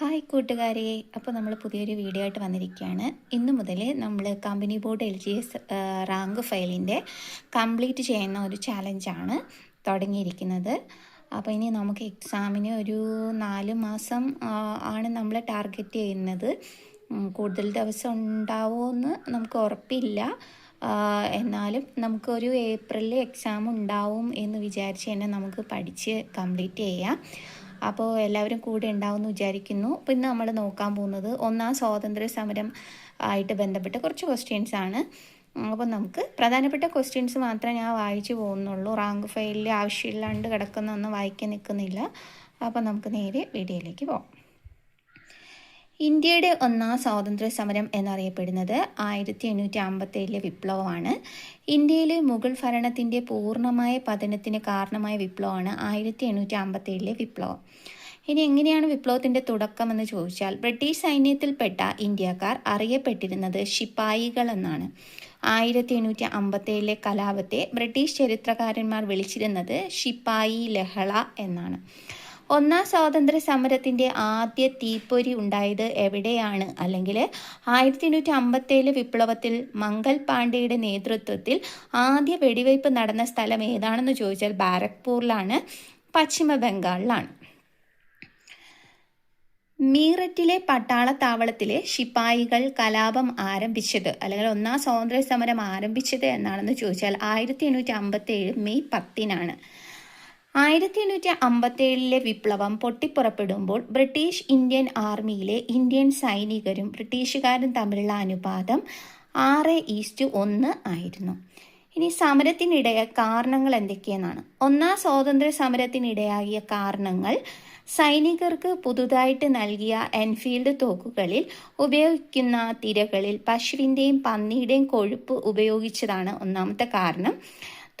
Hi കൂട്ടുകാരെ. അപ്പോൾ നമ്മൾ പുതിയൊരു വീഡിയോ ആയിട്ട് വന്നിരിക്കുകയാണ്. ഇന്ന് മുതൽ നമ്മൾ company board L G S rank ഫയലിന്റെ കംപ്ലീറ്റ് ചെയ്യുന്ന ഒരു ചാലഞ്ചാണ് തുടങ്ങിയിരിക്കുന്നത്. അപ്പോൾ ഇനി നമുക്ക് എക്സാമിന് ഒരു നാല് മാസം ആണ് നമ്മൾ ടാർഗറ്റ് ചെയ്യുന്നത്. കൂടുതൽ ദിവസം ഉണ്ടാവുമെന്ന് നമുക്ക് ഉറപ്പില്ല. എന്നാലും നമുക്കൊരു ഏപ്രിലിൽ എക്സാം ഉണ്ടാവും എന്ന് വിചാരിച്ച് തന്നെ നമുക്ക് പഠിച്ച് കംപ്ലീറ്റ് ചെയ്യാം. അപ്പോൾ എല്ലാവരും കൂടെ ഉണ്ടാവും എന്ന് വിചാരിക്കുന്നു ഇന്ന് നമ്മൾ നോക്കാൻ പോകുന്നത് ഒന്നാം സ്വാതന്ത്ര്യ സമരം ആയിട്ട് ബന്ധപ്പെട്ട കുറച്ച് ക്വസ്റ്റ്യൻസ് ആണ്. അപ്പോൾ നമുക്ക് പ്രധാനപ്പെട്ട ക്വസ്റ്റ്യൻസ് മാത്രമേ ഞാൻ വായിച്ചു പോകുന്നുള്ളൂ. റാങ്ക് ഫയലിൽ ആവശ്യമില്ലാണ്ട് കിടക്കുന്ന ഒന്നും വായിക്കാൻ നിൽക്കുന്നില്ല. അപ്പോൾ നമുക്ക് നേരെ വീഡിയോയിലേക്ക് പോകാം. ഇന്ത്യയുടെ ഒന്നാം സ്വാതന്ത്ര്യ സമരം എന്നറിയപ്പെടുന്നത് ആയിരത്തി എണ്ണൂറ്റി അമ്പത്തേഴിലെ വിപ്ലവമാണ്. ഇന്ത്യയിലെ മുഗൾ ഭരണത്തിന്റെ പൂർണമായ പതനത്തിന് കാരണമായ വിപ്ലവമാണ് ആയിരത്തി എണ്ണൂറ്റി അമ്പത്തേഴിലെ വിപ്ലവം. ഇനി എങ്ങനെയാണ് വിപ്ലവത്തിന്റെ തുടക്കമെന്ന് ചോദിച്ചാൽ ബ്രിട്ടീഷ് സൈന്യത്തിൽപ്പെട്ട ഇന്ത്യക്കാർ അറിയപ്പെട്ടിരുന്നത് ശിപ്പായികൾ എന്നാണ് ആയിരത്തി എണ്ണൂറ്റി അമ്പത്തേഴിലെ കലാപത്തെ ബ്രിട്ടീഷ് ചരിത്രകാരന്മാർ വിളിച്ചിരുന്നത് ശിപ്പായി ലഹള എന്നാണ്. ഒന്നാം സ്വാതന്ത്ര്യ സമരത്തിന്റെ ആദ്യ തീപ്പൊരി ഉണ്ടായത് എവിടെയാണ്? അല്ലെങ്കിൽ ആയിരത്തി എണ്ണൂറ്റി അമ്പത്തേഴ് വിപ്ലവത്തിൽ മംഗൽ പാണ്ഡെയുടെ നേതൃത്വത്തിൽ ആദ്യ വെടിവയ്പ് നടന്ന സ്ഥലം ഏതാണെന്ന് ചോദിച്ചാൽ ബാരക്പൂറിലാണ് പശ്ചിമ ബംഗാളിലാണ്. മീററ്റിലെ പട്ടാളത്താവളത്തിലെ ശിപ്പായികൾ കലാപം ആരംഭിച്ചത് അല്ലെങ്കിൽ ഒന്നാം സ്വാതന്ത്ര്യ സമരം ആരംഭിച്ചത് എന്നാണെന്ന് ചോദിച്ചാൽ ആയിരത്തി എണ്ണൂറ്റി അമ്പത്തേഴ് മെയ് പത്തിനാണ്. ആയിരത്തി എണ്ണൂറ്റി അമ്പത്തേഴിലെ വിപ്ലവം പൊട്ടിപ്പുറപ്പെടുമ്പോൾ ബ്രിട്ടീഷ് ഇന്ത്യൻ ആർമിയിലെ ഇന്ത്യൻ സൈനികരും ബ്രിട്ടീഷുകാരും തമ്മിലുള്ള അനുപാതം ആറ് ഈസ്റ്റ് ഒന്ന് ആയിരുന്നു. ഇനി സമരത്തിനിടയ കാരണങ്ങൾ എന്തൊക്കെയെന്നാണ്. ഒന്നാം സ്വാതന്ത്ര്യ സമരത്തിനിടയാകിയ കാരണങ്ങൾ സൈനികർക്ക് പുതുതായിട്ട് നൽകിയ എൻഫീൽഡ് തോക്കുകളിൽ ഉപയോഗിക്കുന്ന തിരകളിൽ പശുവിന്റെയും പന്നിയുടെയും കൊഴുപ്പ് ഉപയോഗിച്ചതാണ് ഒന്നാമത്തെ കാരണം.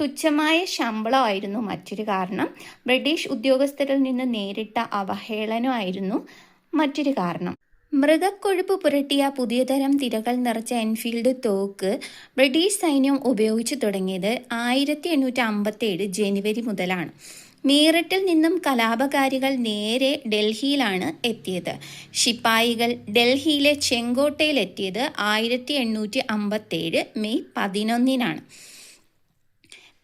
തുച്ഛമായ ശമ്പളമായിരുന്നു മറ്റൊരു കാരണം. ബ്രിട്ടീഷ് ഉദ്യോഗസ്ഥരിൽ നിന്ന് നേരിട്ട അവഹേളനമായിരുന്നു മറ്റൊരു കാരണം. മൃഗക്കൊഴുപ്പ് പുരട്ടിയ പുതിയ തരം തിരകൾ നിറച്ച എൻഫീൽഡ് തോക്ക് ബ്രിട്ടീഷ് സൈന്യം ഉപയോഗിച്ചു തുടങ്ങിയത് ആയിരത്തി എണ്ണൂറ്റി അമ്പത്തേഴ് ജനുവരി മുതലാണ്. മീററ്റിൽ നിന്നും കലാപകാരികൾ നേരെ ഡൽഹിയിലാണ് എത്തിയത്. ശിപ്പായികൾ ഡൽഹിയിലെ ചെങ്കോട്ടയിലെത്തിയത് ആയിരത്തി എണ്ണൂറ്റി അമ്പത്തേഴ് മെയ് പതിനൊന്നിനാണ്.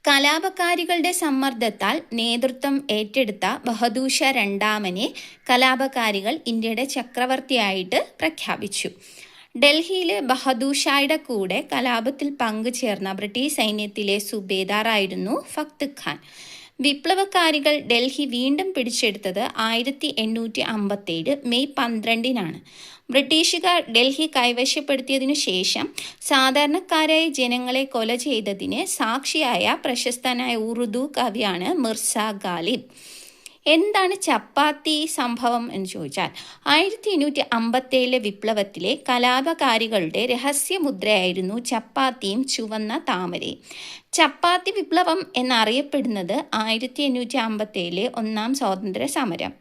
കലാപകാരികളുടെ സമ്മർദ്ദത്താൽ നേതൃത്വം ഏറ്റെടുത്ത ബഹദൂഷ രണ്ടാമനെ കലാപകാരികൾ ഇന്ത്യയുടെ ചക്രവർത്തിയായിട്ട് പ്രഖ്യാപിച്ചു. ഡൽഹിയിലെ ബഹദൂഷായുടെ കൂടെ കലാപത്തിൽ പങ്കുചേർന്ന ബ്രിട്ടീഷ് സൈന്യത്തിലെ സുബേദാറായിരുന്നു ഫക്ത് ഖാൻ വിപ്ലവകാരികൾ ഡൽഹി വീണ്ടും പിടിച്ചെടുത്തത് ആയിരത്തി എണ്ണൂറ്റി അമ്പത്തേഴ് മെയ് പന്ത്രണ്ടിനാണ്. ബ്രിട്ടീഷുകാർ ഡൽഹി കൈവശപ്പെടുത്തിയതിനു ശേഷം സാധാരണക്കാരായ ജനങ്ങളെ കൊല ചെയ്തതിന് സാക്ഷിയായ പ്രശസ്തനായ ഉറുദു കവിയാണ് മിർസ ഗാലിബ്. എന്താണ് ചപ്പാത്തി സംഭവം എന്ന് ചോദിച്ചാൽ ആയിരത്തി എണ്ണൂറ്റി അമ്പത്തേഴിലെ വിപ്ലവത്തിലെ കലാപകാരികളുടെ രഹസ്യമുദ്രയായിരുന്നു ചപ്പാത്തിയും ചുവന്ന താമരയും. ചപ്പാത്തി വിപ്ലവം എന്നറിയപ്പെടുന്നത് ആയിരത്തി എണ്ണൂറ്റി അമ്പത്തേഴിലെ ഒന്നാം സ്വാതന്ത്ര്യ സമരം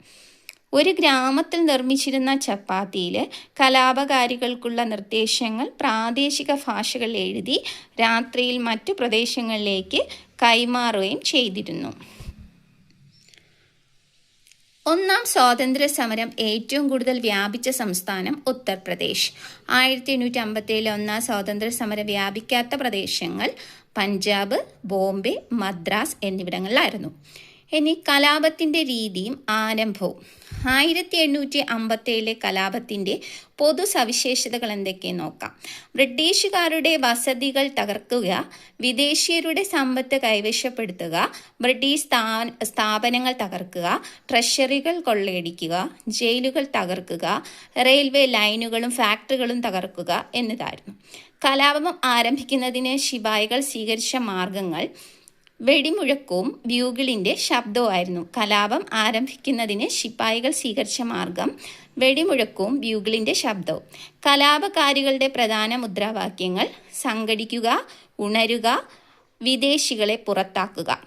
ഒരു ഗ്രാമത്തിൽ നിർമ്മിച്ചിരുന്ന ചപ്പാത്തിയിൽ കലാപകാരികൾക്കുള്ള നിർദ്ദേശങ്ങൾ പ്രാദേശിക ഭാഷകളിൽ എഴുതി രാത്രിയിൽ മറ്റു പ്രദേശങ്ങളിലേക്ക് കൈമാറുകയും ചെയ്തിരുന്നു. ഒന്നാം സ്വാതന്ത്ര്യ സമരം ഏറ്റവും കൂടുതൽ വ്യാപിച്ച സംസ്ഥാനം ഉത്തർപ്രദേശ്. ആയിരത്തി എണ്ണൂറ്റി അമ്പത്തേഴിലെ ഒന്നാം സ്വാതന്ത്ര്യ സമരം വ്യാപിക്കാത്ത പ്രദേശങ്ങൾ പഞ്ചാബ് ബോംബെ മദ്രാസ് എന്നിവിടങ്ങളിലായിരുന്നു. ഇനി കലാപത്തിന്റെ രീതിയും ആരംഭവും. ആയിരത്തി എണ്ണൂറ്റി അമ്പത്തേഴിലെ കലാപത്തിന്റെ പൊതു സവിശേഷതകൾ എന്തൊക്കെയെന്ന് നോക്കാം. ബ്രിട്ടീഷുകാരുടെ വസതികൾ തകർക്കുക വിദേശീയരുടെ സമ്പത്ത് കൈവശപ്പെടുത്തുക ബ്രിട്ടീഷ് സ്ഥാ സ്ഥാപനങ്ങൾ തകർക്കുക ട്രഷറികൾ കൊള്ളയടിക്കുക ജയിലുകൾ തകർക്കുക റെയിൽവേ ലൈനുകളും ഫാക്ടറികളും തകർക്കുക എന്നതായിരുന്നു. കലാപം ആരംഭിക്കുന്നതിന് ശിപായികൾ സ്വീകരിച്ച മാർഗങ്ങൾ വെടിമുഴക്കവും ബ്യൂഗിളിന്റെ ശബ്ദവുമായിരുന്നു. കലാപം ആരംഭിക്കുന്നതിന് ശിപ്പായികൾ സ്വീകരിച്ച മാർഗം വെടിമുഴക്കവും ബ്യൂഗിളിന്റെ ശബ്ദവും. കലാപകാരികളുടെ പ്രധാന മുദ്രാവാക്യങ്ങൾ സംഘടിക്കുക ഉണരുക വിദേശികളെ പുറത്താക്കുക.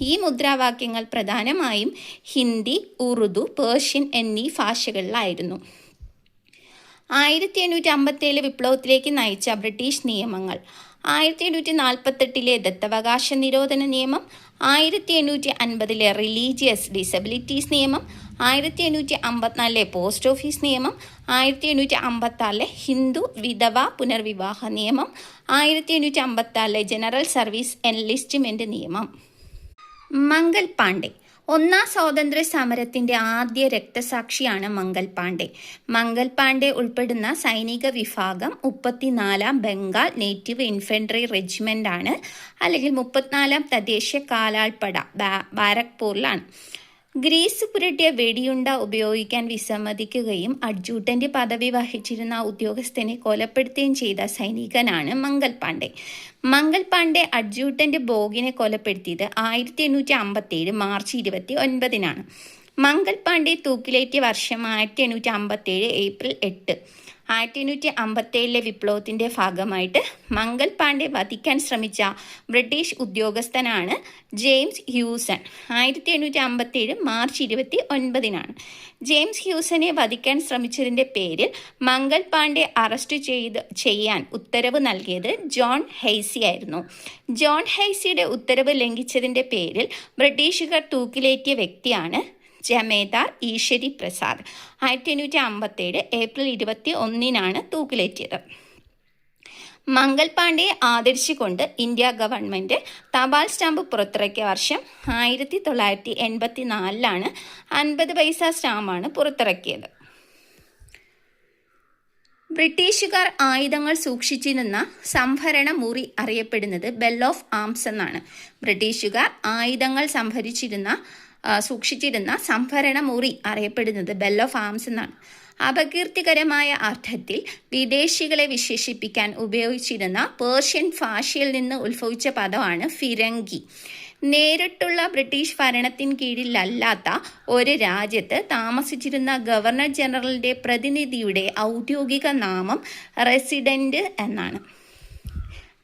ഈ മുദ്രാവാക്യങ്ങൾ പ്രധാനമായും ഹിന്ദി ഉറുദു പേർഷ്യൻ എന്നീ ഭാഷകളിലായിരുന്നു. ആയിരത്തി എണ്ണൂറ്റി അമ്പത്തേഴ് വിപ്ലവത്തിലേക്ക് നയിച്ച ബ്രിട്ടീഷ് നിയമങ്ങൾ. ആയിരത്തി എണ്ണൂറ്റി നാൽപ്പത്തെട്ടിലെ ദത്തവകാശ നിരോധന നിയമം ആയിരത്തി എണ്ണൂറ്റി അൻപതിലെ റിലീജിയസ് ഡിസബിലിറ്റീസ് നിയമം ആയിരത്തി എണ്ണൂറ്റി അമ്പത്തിനാലിലെ പോസ്റ്റ് ഓഫീസ് നിയമം ആയിരത്തി എണ്ണൂറ്റി അമ്പത്താറിലെ ഹിന്ദു വിധവ പുനർവിവാഹ നിയമം ആയിരത്തി എണ്ണൂറ്റി അമ്പത്താറിലെ ജനറൽ സർവീസ് എൻലിസ്റ്റ്മെന്റ് നിയമം. മംഗൽ പാണ്ഡെ ഒന്നാം സ്വാതന്ത്ര്യ സമരത്തിന്റെ ആദ്യ രക്തസാക്ഷിയാണ് മംഗൽ പാണ്ഡെ. മംഗൽ പാണ്ഡെ ഉൾപ്പെടുന്ന സൈനിക വിഭാഗം മുപ്പത്തിനാലാം ബംഗാൾ നേറ്റീവ് ഇൻഫൻട്രി റെജിമെന്റ് ആണ് അല്ലെങ്കിൽ മുപ്പത്തിനാലാം തദ്ദേശീയ കാലാൾപ്പട ബാരക്പൂരിലാണ്. ഗ്രീസ് പുരട്ടിയ വെടിയുണ്ട ഉപയോഗിക്കാൻ വിസമ്മതിക്കുകയും അഡ്ജൂട്ടന്റ് പദവി വഹിച്ചിരുന്ന ഉദ്യോഗസ്ഥനെ കൊലപ്പെടുത്തുകയും ചെയ്ത സൈനികനാണ് മംഗൽ പാണ്ഡെ. മംഗൽ പാണ്ഡെ അഡ്ജൂട്ടന്റ് ബോഗിനെ കൊലപ്പെടുത്തിയത് ആയിരത്തി എണ്ണൂറ്റി അമ്പത്തി ഏഴ് മാർച്ച് ഇരുപത്തി ഒൻപതിനാണ്. മംഗൽ പാണ്ഡെ തൂക്കിലേറ്റിയ വർഷം ആയിരത്തി എണ്ണൂറ്റി അമ്പത്തേഴ് ഏപ്രിൽ എട്ട്. ആയിരത്തി എണ്ണൂറ്റി അമ്പത്തേഴിലെ വിപ്ലവത്തിന്റെ ഭാഗമായിട്ട് മംഗൾ പാണ്ഡെ വധിക്കാൻ ശ്രമിച്ച ബ്രിട്ടീഷ് ഉദ്യോഗസ്ഥനാണ് ജെയിംസ് ഹ്യൂസൺ. ആയിരത്തി എണ്ണൂറ്റി അമ്പത്തേഴ് മാർച്ച് ഇരുപത്തി ഒൻപതിനാണ് ജെയിംസ് ഹ്യൂസനെ വധിക്കാൻ ശ്രമിച്ചതിന്റെ പേരിൽ മംഗൾ പാണ്ഡെ അറസ്റ്റ് ചെയ്ത് ചെയ്യാൻ ഉത്തരവ് നൽകിയത് ജോൺ ഹെയ്സി ആയിരുന്നു. ജോൺ ഹെയ്സിയുടെ ഉത്തരവ് ലംഘിച്ചതിന്റെ പേരിൽ ബ്രിട്ടീഷുകാർ തൂക്കിലേറ്റിയ വ്യക്തിയാണ് ജമേദാർ ഈശ്വരി പ്രസാദ്. ആയിരത്തി എണ്ണൂറ്റി അമ്പത്തേഴ് ഏപ്രിൽ ഇരുപത്തി ഒന്നിനാണ് തൂക്കിലേറ്റിയത്. മംഗൽ പാണ്ഡെയെ ആദരിച്ചുകൊണ്ട് ഇന്ത്യ ഗവൺമെന്റ് തപാൽ സ്റ്റാമ്പ് പുറത്തിറക്കിയ വർഷം ആയിരത്തി തൊള്ളായിരത്തി എൺപത്തി നാലിലാണ് അൻപത് പൈസ സ്റ്റാമ്പാണ് പുറത്തിറക്കിയത്. ബ്രിട്ടീഷുകാർ ആയുധങ്ങൾ സൂക്ഷിച്ചിരുന്ന സംഭരണ മുറി അറിയപ്പെടുന്നത് ബെൽ ഓഫ് ആംസ് എന്നാണ്. ബ്രിട്ടീഷുകാർ ആയുധങ്ങൾ സംഭരിച്ചിരുന്ന സൂക്ഷിച്ചിരുന്ന സംഭരണ മുറി അറിയപ്പെടുന്നത് ബെൽ ഓഫ് ആംസ് എന്നാണ്. അപകീർത്തികരമായ അർത്ഥത്തിൽ വിദേശികളെ വിശേഷിപ്പിക്കാൻ ഉപയോഗിച്ചിരുന്ന പേർഷ്യൻ ഭാഷയിൽ നിന്ന് ഉത്ഭവിച്ച പദമാണ് ഫിരങ്കി. നേരിട്ടുള്ള ബ്രിട്ടീഷ് ഭരണത്തിന് കീഴിലല്ലാത്ത ഒരു രാജ്യത്ത് താമസിച്ചിരുന്ന ഗവർണർ ജനറലിന്റെ പ്രതിനിധിയുടെ ഔദ്യോഗിക നാമം റെസിഡന്റ് എന്നാണ്.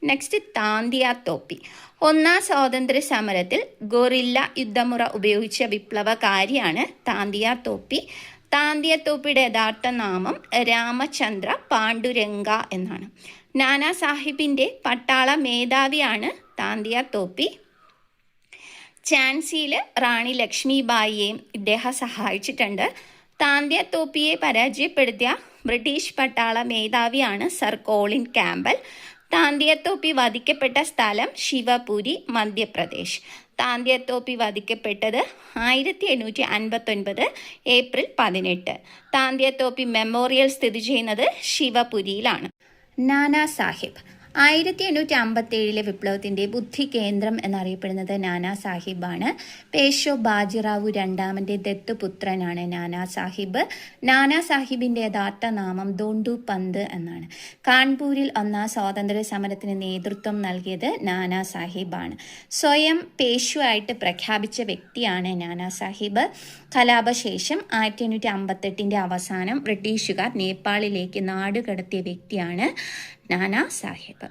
നെക്സ്റ്റ് താന്തിയ തോപ്പി ഒന്നാം സ്വാതന്ത്ര്യ സമരത്തിൽ ഗൊറില്ല യുദ്ധമുറ ഉപയോഗിച്ച വിപ്ലവകാരിയാണ് താന്തിയ തോപ്പി. താന്തിയ തോപ്പിയുടെ യഥാർത്ഥ നാമം രാമചന്ദ്ര പാണ്ഡുരംഗ എന്നാണ്. നാനാ സാഹിബിന്റെ പട്ടാള മേധാവിയാണ് താന്തിയ തോപ്പി. ഝാൻസിയിൽ റാണി ലക്ഷ്മിബായിയെയും ഇദ്ദേഹം സഹായിച്ചിട്ടുണ്ട്. താന്തിയ തോപ്പിയെ പരാജയപ്പെടുത്തിയ ബ്രിട്ടീഷ് പട്ടാള മേധാവിയാണ് സർ കോളിൻ ക്യാമ്പൽ. താന്തിയത്തോപ്പി വധിക്കപ്പെട്ട സ്ഥലം ശിവപുരി മധ്യപ്രദേശ്. താന്തിയത്തോപ്പി വധിക്കപ്പെട്ടത് ആയിരത്തി എണ്ണൂറ്റി അൻപത്തൊൻപത് ഏപ്രിൽ പതിനെട്ട്. താന്തിയത്തോപ്പി മെമ്മോറിയൽ സ്ഥിതി ചെയ്യുന്നത് ശിവപുരിയിലാണ്. നാനാ സാഹിബ് ആയിരത്തി എണ്ണൂറ്റി അമ്പത്തേഴിലെ വിപ്ലവത്തിന്റെ ബുദ്ധി കേന്ദ്രം എന്നറിയപ്പെടുന്നത് നാനാ സാഹിബാണ്. പേഷോ ബാജിറാവു രണ്ടാമന്റെ ദത്തുപുത്രനാണ് നാനാ സാഹിബ്. നാനാ സാഹിബിന്റെ യഥാർത്ഥ നാമം ദോണ്ടു പന്ത് എന്നാണ്. കാൺപൂരിൽ ഒന്നാം സ്വാതന്ത്ര്യ സമരത്തിന് നേതൃത്വം നൽകിയത് നാനാ സാഹിബാണ്. സ്വയം പേഷുവായിട്ട് പ്രഖ്യാപിച്ച വ്യക്തിയാണ് നാനാ സാഹിബ്. കലാപശേഷം ആയിരത്തി എണ്ണൂറ്റി അമ്പത്തെട്ടിന്റെ അവസാനം ബ്രിട്ടീഷുകാർ നേപ്പാളിലേക്ക് നാടുകടത്തിയ വ്യക്തിയാണ് നാനാ സാഹിബ്.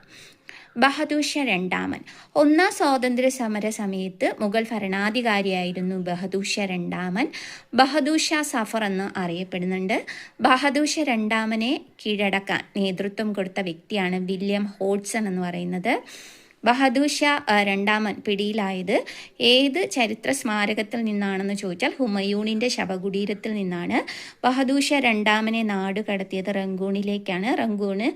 ബഹദൂർ ഷാ രണ്ടാമൻ. ഒന്നാം സ്വാതന്ത്ര്യ സമര സമയത്ത് മുഗൾ ഭരണാധികാരിയായിരുന്നു ബഹദൂർ ഷാ രണ്ടാമൻ. ബഹദൂഷ സഫർ എന്ന് അറിയപ്പെടുന്നുണ്ട്. ബഹദൂഷ രണ്ടാമനെ കീഴടക്കാൻ നേതൃത്വം കൊടുത്ത വ്യക്തിയാണ് വില്യം ഹോഡ്സൺ എന്ന് പറയുന്നത്. ബഹദൂർ ഷാ രണ്ടാമൻ പിടിയിലായത്. ഏത് ചരിത്ര സ്മാരകത്തിൽ നിന്നാണെന്ന് ചോദിച്ചാൽ ഹുമയൂണിന്റെ ശവകുടീരത്തിൽ നിന്നാണ്. ബഹദൂർ ഷാ രണ്ടാമനെ നാട് കടത്തിയത് റംഗൂണിലേക്കാണ്. റംഗൂണ്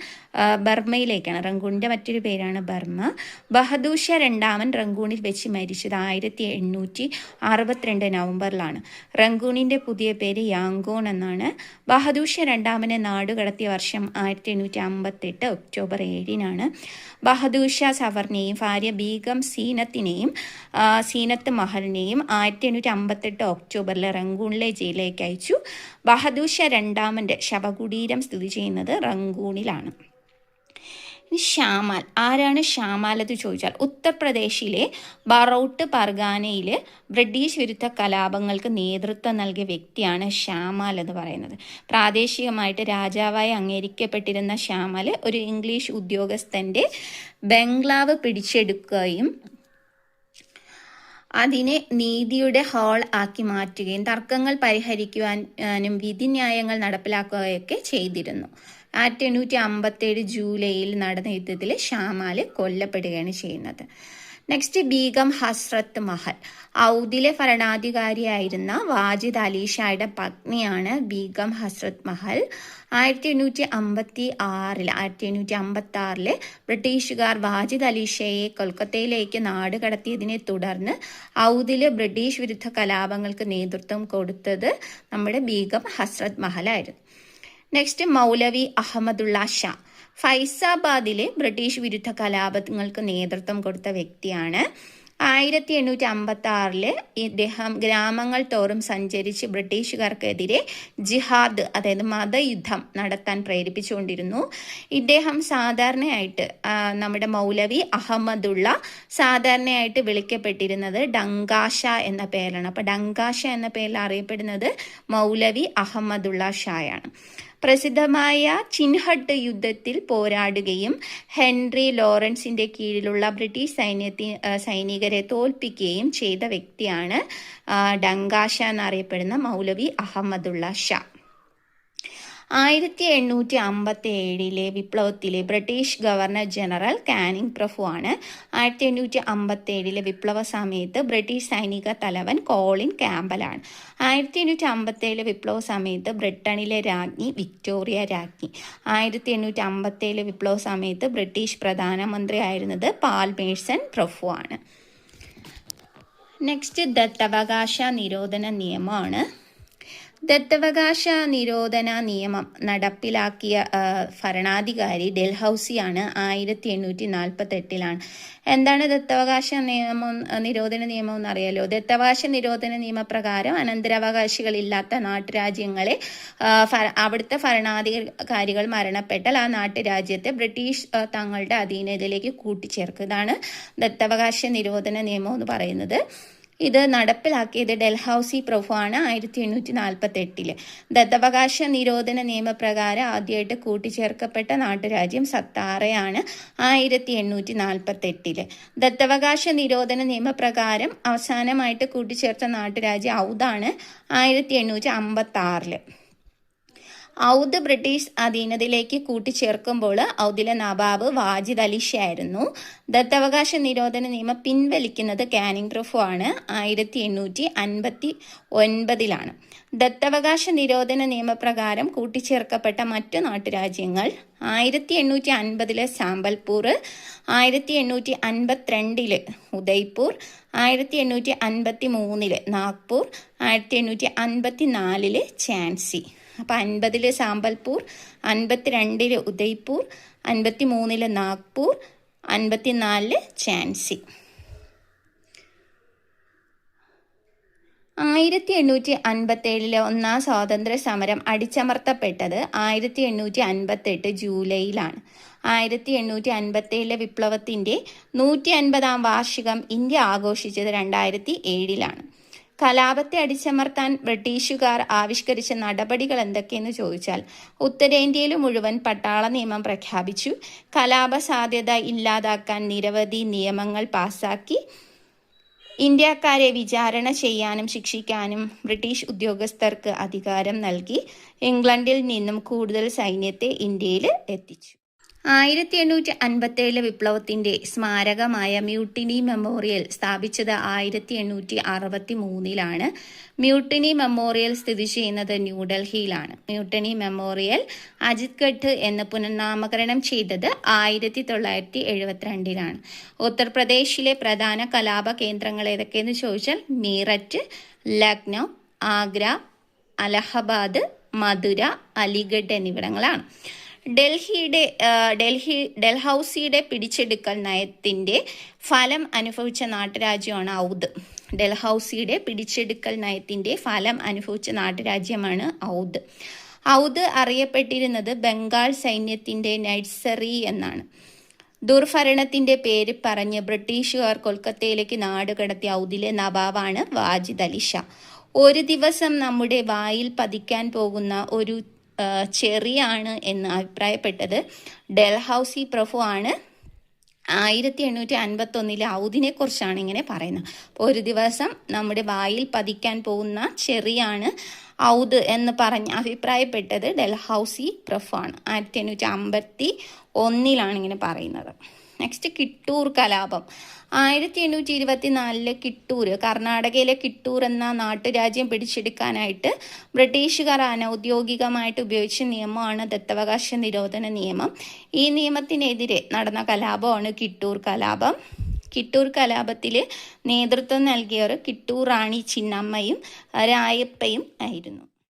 ബർമ്മയിലേക്കാണ്. റംഗൂണിന്റെ മറ്റൊരു പേരാണ് ബർമ്മ. ബഹദൂർ ഷാ രണ്ടാമൻ റംഗൂണിൽ വെച്ച് മരിച്ചത് ആയിരത്തി എണ്ണൂറ്റി അറുപത്തിരണ്ട് നവംബറിലാണ്. റംഗൂണിന്റെ പുതിയ പേര് യാങ്കോൺ എന്നാണ്. ബഹദൂർ ഷാ രണ്ടാമനെ നാട് കടത്തിയ വർഷം ആയിരത്തി എണ്ണൂറ്റി അമ്പത്തെട്ട് ഒക്ടോബർ ഏഴിനാണ്. ബഹദൂർ ഷാ സവർനെയും ഭാര്യ ബീഗം സീനത്തിനെയും സീനത്ത് മഹലിനെയും ആയിരത്തി എണ്ണൂറ്റി അമ്പത്തെട്ട് ഒക്ടോബറിൽ റംഗൂണിലെ ജയിലിലേക്ക് അയച്ചു. ബഹദൂഷ രണ്ടാമന്റെ ശവകുടീരം സ്ഥിതി ചെയ്യുന്നത് ഇനി ഷാമാൽ ആരാണ് ഷാമാൽ എന്ന് ചോദിച്ചാൽ ഉത്തർപ്രദേശിലെ ബറൌട്ട് പർഗാനയിൽ ബ്രിട്ടീഷ് വിരുദ്ധ കലാപങ്ങൾക്ക് നേതൃത്വം നൽകിയ വ്യക്തിയാണ് ഷാമാൽ എന്ന് പറയുന്നത്. പ്രാദേശികമായിട്ട് രാജാവായി അംഗീകരിക്കപ്പെട്ടിരുന്ന ഷാമാൽ ഒരു ഇംഗ്ലീഷ് ഉദ്യോഗസ്ഥന്റെ ബംഗ്ലാവ് പിടിച്ചെടുക്കുകയും അതിനെ നീതിയുടെ ഹാൾ ആക്കി മാറ്റുകയും തർക്കങ്ങൾ പരിഹരിക്കുവാനും വിധിന്യായങ്ങൾ നടപ്പിലാക്കുകയൊക്കെ ചെയ്തിരുന്നു. ആയിരത്തി എണ്ണൂറ്റി അമ്പത്തേഴ് ജൂലൈയിൽ നടന്ന യുദ്ധത്തിൽ ഷാമാൽ കൊല്ലപ്പെടുകയാണ് ചെയ്യുന്നത്. നെക്സ്റ്റ് ബീഗം ഹസ്രത്ത് മഹൽ. ഔദിലെ ഭരണാധികാരിയായിരുന്ന വാജിദ് അലീഷായുടെ പത്നിയാണ് ബീഗം ഹസ്രത്ത് മഹൽ. ആയിരത്തി എണ്ണൂറ്റി അമ്പത്തി ആറിൽ ആയിരത്തി എണ്ണൂറ്റി അമ്പത്തി ആറിൽ ബ്രിട്ടീഷുകാർ വാജിദ് അലീഷയെ കൊൽക്കത്തയിലേക്ക് നാട് കടത്തിയതിനെ തുടർന്ന് ഔദിൽ ബ്രിട്ടീഷ് വിരുദ്ധ കലാപങ്ങൾക്ക് നേതൃത്വം കൊടുത്തത് നമ്മുടെ ബീഗം ഹസ്രത് മഹലായിരുന്നു. നെക്സ്റ്റ് മൗലവി അഹമ്മദുള്ള ഷാ. ഫൈസാബാദിലെ ബ്രിട്ടീഷ് വിരുദ്ധ കലാപങ്ങൾക്ക് നേതൃത്വം കൊടുത്ത വ്യക്തിയാണ്. ആയിരത്തി എണ്ണൂറ്റി അമ്പത്തി ആറിൽ ഇദ്ദേഹം ഗ്രാമങ്ങൾ തോറും സഞ്ചരിച്ച് ബ്രിട്ടീഷുകാർക്കെതിരെ ജിഹാദ് അതായത് മതയുദ്ധം നടത്താൻ പ്രേരിപ്പിച്ചുകൊണ്ടിരുന്നു. ഇദ്ദേഹം സാധാരണയായിട്ട് നമ്മുടെ മൗലവി അഹമ്മദുള്ള സാധാരണയായിട്ട് വിളിക്കപ്പെട്ടിരുന്നത് ഡങ്കാഷ എന്ന പേരാണ്. അപ്പോൾ ഡങ്കാഷ എന്ന പേരിൽ അറിയപ്പെടുന്നത് മൗലവി അഹമ്മദുള്ള ഷായാണ്. പ്രസിദ്ധമായ ചിൻഹട്ട് യുദ്ധത്തിൽ പോരാടുകയും ഹെൻറി ലോറൻസിന്റെ കീഴിലുള്ള ബ്രിട്ടീഷ് സൈന്യത്തി സൈനികരെ തോൽപ്പിക്കുകയും ചെയ്ത വ്യക്തിയാണ് ഡങ്കാഷ എന്നറിയപ്പെടുന്ന മൗലവി അഹമ്മദുള്ള ഷാ. ആയിരത്തി എണ്ണൂറ്റി അമ്പത്തി ഏഴിലെ വിപ്ലവത്തിലെ ബ്രിട്ടീഷ് ഗവർണർ ജനറൽ കാനിങ് പ്രഭു ആണ്. ആയിരത്തി എണ്ണൂറ്റി അമ്പത്തി ഏഴിലെ വിപ്ലവ സമയത്ത് ബ്രിട്ടീഷ് സൈനിക തലവൻ കോളിൻ ക്യാമ്പലാണ് ആയിരത്തി എണ്ണൂറ്റി അമ്പത്തി ഏഴിലെ വിപ്ലവ സമയത്ത് ബ്രിട്ടനിലെ രാജ്ഞി വിക്ടോറിയ രാജ്ഞി. ആയിരത്തി എണ്ണൂറ്റി അമ്പത്തി ഏഴിലെ വിപ്ലവ സമയത്ത് ബ്രിട്ടീഷ് പ്രധാനമന്ത്രി ആയിരുന്നത് പാൽ മേഴ്സൺ പ്രഭു ആണ്. നെക്സ്റ്റ് ദത്തവകാശ നിരോധന നിയമമാണ്. ദത്തവകാശ നിരോധന നിയമം നടപ്പിലാക്കിയ ഭരണാധികാരി ഡൽഹൌസിയാണ് ആയിരത്തി എണ്ണൂറ്റി നാൽപ്പത്തി എട്ടിലാണ് എന്താണ് ദത്തവകാശ നിയമം നിരോധന നിയമം എന്ന് അറിയാലോ ദത്തവകാശ നിരോധന നിയമപ്രകാരം അനന്തരാവകാശികളില്ലാത്ത നാട്ടുരാജ്യങ്ങളെ അവിടുത്തെ ഭരണാധികാരികൾ മരണപ്പെട്ടാൽ ആ നാട്ടുരാജ്യത്തെ ബ്രിട്ടീഷ് തങ്ങളുടെ അധീനതയിലേക്ക് കൂട്ടിച്ചേർക്കുക. ഇതാണ് ദത്തവകാശ നിരോധന നിയമം എന്ന് പറയുന്നത്. ഇത് നടപ്പിലാക്കിയത് ഡൽഹൌസി പ്രഭു ആണ് ആയിരത്തി എണ്ണൂറ്റി നാൽപ്പത്തി എട്ടിൽ ദത്തവകാശ നിരോധന നിയമപ്രകാരം ആദ്യമായിട്ട് കൂട്ടിച്ചേർക്കപ്പെട്ട നാട്ടുരാജ്യം സത്താറയാണ് ആയിരത്തി എണ്ണൂറ്റി നാൽപ്പത്തി എട്ടിൽ ദത്തവകാശ നിരോധന നിയമപ്രകാരം അവസാനമായിട്ട് കൂട്ടിച്ചേർത്ത നാട്ടുരാജ്യം ഔദാണ് ആയിരത്തി എണ്ണൂറ്റി അമ്പത്തി ആറിൽ ഔദ് ബ്രിട്ടീഷ് അധീനതയിലേക്ക് കൂട്ടിച്ചേർക്കുമ്പോൾ ഔദിലെ നവാബ് വാജിദ് അലി ഷായിരുന്നു ദത്തവകാശ നിരോധന നിയമം പിൻവലിക്കുന്നത് കാനിങ് പ്രഫു ആണ്. ആയിരത്തി എണ്ണൂറ്റി അൻപത്തി ഒൻപതിലാണ് ദത്തവകാശ നിരോധന നിയമപ്രകാരം കൂട്ടിച്ചേർക്കപ്പെട്ട മറ്റു നാട്ടുരാജ്യങ്ങൾ ആയിരത്തി എണ്ണൂറ്റി അൻപതിലെ സാമ്പൽപൂർ ആയിരത്തി എണ്ണൂറ്റി അൻപത്തിരണ്ടിൽ ഉദയ്പൂർ ആയിരത്തി എണ്ണൂറ്റി അൻപത്തി മൂന്നിൽ നാഗ്പൂർ ആയിരത്തി എണ്ണൂറ്റി അൻപത്തി നാലിൽ ഝാൻസി. അപ്പോൾ അൻപതിൽ സാമ്പൽപൂർ അൻപത്തിരണ്ടിൽ ഉദയ്പൂർ അൻപത്തി മൂന്നിൽ നാഗ്പൂർ അൻപത്തിനാലിൽ ചാൻസി ആയിരത്തി എണ്ണൂറ്റി അൻപത്തേഴിലെ ഒന്നാം സ്വാതന്ത്ര്യ സമരം അടിച്ചമർത്തപ്പെട്ടത് ആയിരത്തി എണ്ണൂറ്റി അൻപത്തെട്ട് ജൂലൈയിലാണ്. ആയിരത്തി എണ്ണൂറ്റി അൻപത്തേഴിലെ വിപ്ലവത്തിന്റെ നൂറ്റി അൻപതാം വാർഷികം ഇന്ത്യ ആഘോഷിച്ചത് രണ്ടായിരത്തി ഏഴിലാണ്. കലാപത്തെ അടിച്ചമർത്താൻ ബ്രിട്ടീഷുകാർ ആവിഷ്കരിച്ച നടപടികൾ എന്തൊക്കെയെന്ന് ചോദിച്ചാൽ ഉത്തരേന്ത്യയിൽ മുഴുവൻ പട്ടാള നിയമം പ്രഖ്യാപിച്ചു. കലാപ സാധ്യത ഇല്ലാതാക്കാൻ നിരവധി നിയമങ്ങൾ പാസാക്കി. ഇന്ത്യക്കാരെ വിചാരണ ചെയ്യാനും ശിക്ഷിക്കാനും ബ്രിട്ടീഷ് ഉദ്യോഗസ്ഥർക്ക് അധികാരം നൽകി. ഇംഗ്ലണ്ടിൽ നിന്നും കൂടുതൽ സൈന്യത്തെ ഇന്ത്യയിൽ എത്തിച്ചു. ആയിരത്തി എണ്ണൂറ്റി അൻപത്തേഴിലെ വിപ്ലവത്തിന്റെ സ്മാരകമായ മ്യൂട്ടിനി മെമ്മോറിയൽ സ്ഥാപിച്ചത് ആയിരത്തി എണ്ണൂറ്റി അറുപത്തി മൂന്നിലാണ് മ്യൂട്ടിനി മെമ്മോറിയൽ സ്ഥിതി ചെയ്യുന്നത് ന്യൂഡൽഹിയിലാണ്. മ്യൂട്ടിനി മെമ്മോറിയൽ അജിത് ഘട്ട് എന്ന് പുനർനാമകരണം ചെയ്തത് ആയിരത്തി തൊള്ളായിരത്തി എഴുപത്തിരണ്ടിലാണ് ഉത്തർപ്രദേശിലെ പ്രധാന കലാപ കേന്ദ്രങ്ങൾ ഏതൊക്കെയെന്ന് ചോദിച്ചാൽ മീററ്റ് ലക്നൗ ആഗ്ര അലഹബാദ് മധുര അലിഗഡ് എന്നിവിടങ്ങളാണ്. ഡൽഹിയുടെ ഡൽഹി ഡൽഹൌസിയുടെ പിടിച്ചെടുക്കൽ നയത്തിന്റെ ഫലം അനുഭവിച്ച നാട്ടുരാജ്യമാണ് ഔദ്. ഡൽഹൌസിയുടെ പിടിച്ചെടുക്കൽ നയത്തിന്റെ ഫലം അനുഭവിച്ച നാട്ടുരാജ്യമാണ് ഔദ്. ഔദ് അറിയപ്പെട്ടിരുന്നത് ബംഗാൾ സൈന്യത്തിന്റെ നഴ്സറി എന്നാണ്. ദുർഭരണത്തിന്റെ പേര് പറഞ്ഞ് ബ്രിട്ടീഷുകാർ കൊൽക്കത്തയിലേക്ക് നാട് കടത്തിയ ഔദിലെ നവാബാണ് വാജിദ് അലി ഷാ. ഒരു ദിവസം നമ്മുടെ വായിൽ പതിക്കാൻ പോകുന്ന ഒരു ചെറിയാണ് എന്ന് അഭിപ്രായപ്പെട്ടത്. ഡൽഹൌസി പ്രഭു ആണ്. ആയിരത്തി എണ്ണൂറ്റി അൻപത്തൊന്നിലെ ഔദിനെ കുറിച്ചാണ് ഇങ്ങനെ പറയുന്നത്. അപ്പോൾ ഒരു ദിവസം നമ്മുടെ വായിൽ പതിക്കാൻ പോകുന്ന ചെറിയാണ് ഔദ് എന്ന് പറഞ്ഞ് അഭിപ്രായപ്പെട്ടത് ഡൽഹൌസി പ്രഫാണ് ആയിരത്തി എണ്ണൂറ്റി അമ്പത്തി ഒന്നിലാണ് ഇങ്ങനെ പറയുന്നത്. നെക്സ്റ്റ് കിട്ടൂർ കലാപം. ആയിരത്തി എണ്ണൂറ്റി ഇരുപത്തി നാലിൽ കിട്ടൂർ കർണാടകയിലെ കിട്ടൂർ എന്ന നാട്ടുരാജ്യം പിടിച്ചെടുക്കാനായിട്ട് ബ്രിട്ടീഷുകാർ അനൗദ്യോഗികമായിട്ട് ഉപയോഗിച്ച നിയമമാണ് ദത്തവകാശ നിരോധന നിയമം. ഈ നിയമത്തിനെതിരെ നടന്ന കലാപമാണ് കിട്ടൂർ കലാപം. കിട്ടൂർ കലാപത്തിൽ നേതൃത്വം നൽകിയവർ കിട്ടൂർ റാണി ചിന്നമ്മയും രായപ്പയും ആയിരുന്നു.